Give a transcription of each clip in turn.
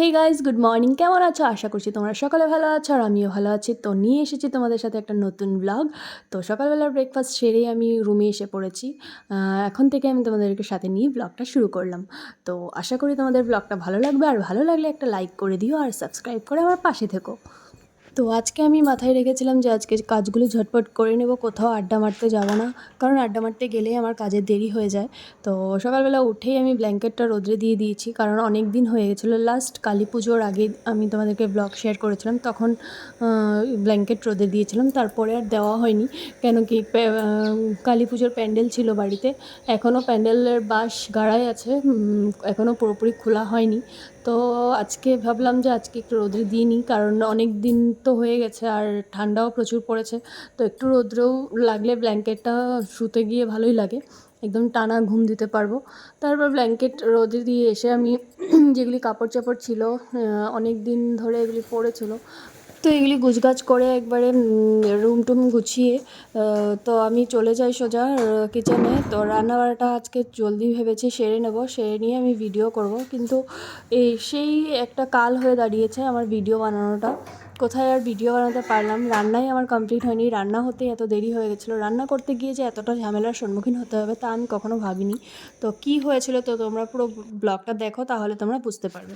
Hey guys good morning কেমন আছো? আশা করছি তোমরা সকালে ভালো আছো আর আমিও ভালো আছি। তো নিয়ে এসেছি তোমাদের সাথে একটা নতুন ব্লগ তো সকালবেলার ব্রেকফাস্ট সেরেই আমি রুমে এসে পড়েছি। এখন থেকে আমি তোমাদেরকে সাথে নিয়ে ব্লগটা শুরু করলাম। তো আশা করি তোমাদের ব্লগটা ভালো লাগবে। আর ভালো লাগলে একটা লাইক করে দিও আর সাবস্ক্রাইব করে আমার পাশে থেকো। তো আজকে আমি মাথায় রেখেছিলাম যে আজকে কাজগুলো ঝটপট করে নেব, কোথাও আড্ডা মারতে যাব না। কারণ আড্ডা মারতে গেলেই আমার কাজের দেরি হয়ে যায়। তো সকালবেলা উঠেই আমি ব্ল্যাঙ্কেটটা রোদ্রে দিয়ে দিয়েছি, কারণ অনেক দিন হয়ে গেছিল। লাস্ট কালী পুজোর আগে আমি তোমাদেরকে ব্লগ শেয়ার করেছিলাম, তখন ব্ল্যাঙ্কেট রোদে দিয়েছিলাম। তারপরে আর দেওয়া হয়নি, কেন কি কালী পুজোর প্যান্ডেল ছিল বাড়িতে। এখনও প্যান্ডেলের বাঁশ গাড়াই আছে এখনও পুরোপুরি খোলা হয়নি। তো আজকে ভাবলাম যে আজকে একটু রোদ্রে দিয়ে নিই, কারণ অনেক দিন তো হয়ে গেছে আর ঠান্ডাও প্রচুর পড়েছে। তো একটু রোদ্রেও লাগলে ব্ল্যাঙ্কেটটা শুতে গিয়ে ভালোই লাগে। একদম টানা ঘুম দিতে পারব। তারপর ব্ল্যাঙ্কেট রোদে দিয়ে এসে আমি যেগুলি কাপড় চাপড় ছিল অনেক দিন ধরে এগুলি পড়েছিল, তো এগুলি গুছগাছ করে একবারে রুম টুম গুছিয়ে তো আমি চলে যাই সোজা কিচেনে তো রান্নাবাড়াটা আজকে জলদি ভেবেছি সেরে নেব, সেরে নিয়ে আমি ভিডিও করব। কিন্তু এই সেই একটা কাল হয়ে দাঁড়িয়েছে আমার ভিডিও বানানোটা। কোথায় আর ভিডিও বানাতে পারলাম? রান্নাই আমার কমপ্লিট হয়নি। রান্না হতে এত দেরি হয়ে গেছিল। রান্না করতে গিয়ে যে এতটা ঝামেলার সম্মুখীন হতে হবে তা আমি কখনো ভাবিনি। তো কি হয়েছিল তো তোমরা পুরো ব্লগটা দেখো, তাহলে তোমরা বুঝতে পারবে।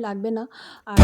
লাগবে না। আর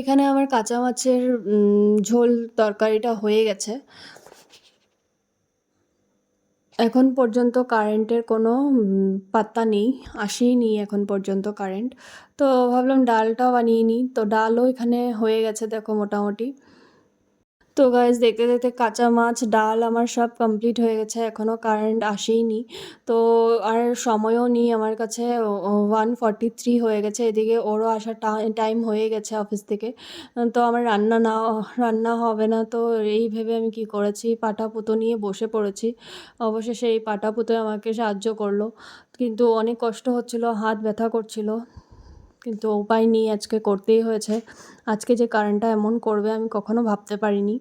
এখানে আমার কাঁচা মাছের ঝোল তরকারিটা হয়ে গেছে। এখন পর্যন্ত কারেন্টের কোনো পাত্তা নেই, আসেই নি এখন পর্যন্ত কারেন্ট। তো ভাবলাম ডালটাও বানিয়ে নিই। তো ডালও এখানে হয়ে গেছে, দেখো মোটামুটি। তো গাইজ দেখতে দেখতে কাঁচা মাছ, ডাল আমার সব কমপ্লিট হয়ে গেছে এখনও কারেন্ট আসেইনি। তো আর সময়ও নেই আমার কাছে ওয়ান ফর্টি থ্রি হয়ে গেছে, এদিকে ওরও আসার টাইম হয়ে গেছে অফিস থেকে। তো আমার রান্না না, রান্না হবে না, তো এই ভেবে আমি কি করেছি পাটা পুতো নিয়ে বসে পড়েছি। অবশেষে এই পাটা পুতো আমাকে সাহায্য করল, কিন্তু অনেক কষ্ট হচ্ছিল, হাত ব্যথা করছিল। কিন্তু উপায় নেই আজকে করতেই হয়েছে। আজকে যে কারেন্টটা এমন করবে আমি কখনো ভাবতে পারিনি।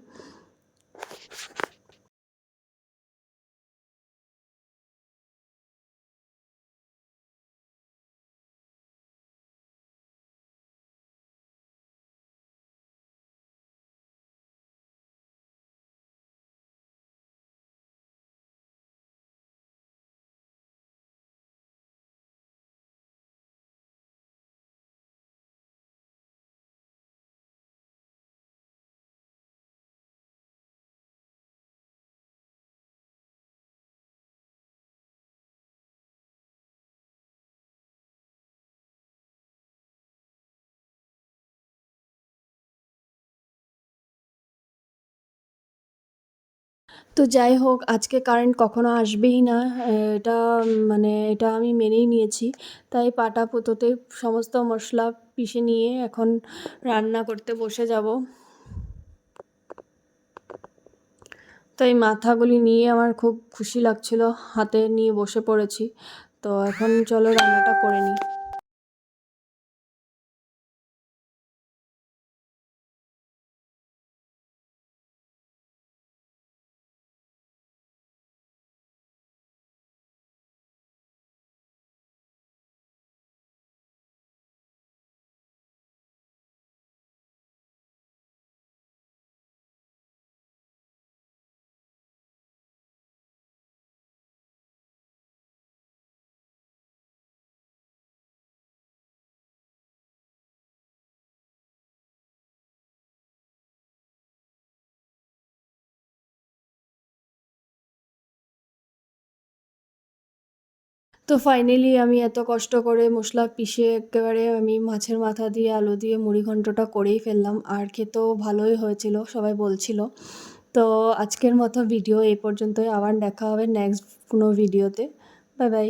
তো যাই হোক, আজকে কারেন্ট কখনো আসবেই না। এটা মানে এটা আমি মেনেই নিয়েছি। তাই পাটা পুতোতে সমস্ত মশলা পিষে নিয়ে এখন রান্না করতে বসে যাব। তো এই মাথাগুলি নিয়ে আমার খুব খুশি লাগছিল, হাতে নিয়ে বসে পড়েছি। তো এখন চলো রান্নাটা করে নিই। তো ফাইনালি আমি এত কষ্ট করে মশলা পিষে একেবারে আমি মাছের মাথা দিয়ে, আলু দিয়ে, মুড়ি ঘন্টটা করেই ফেললাম। আর খেতেও ভালোই হয়েছিল, সবাই বলছিল। তো আজকের মতো ভিডিও এই পর্যন্তই। আবার দেখা হবে নেক্সট কোনো ভিডিওতে বাই বাই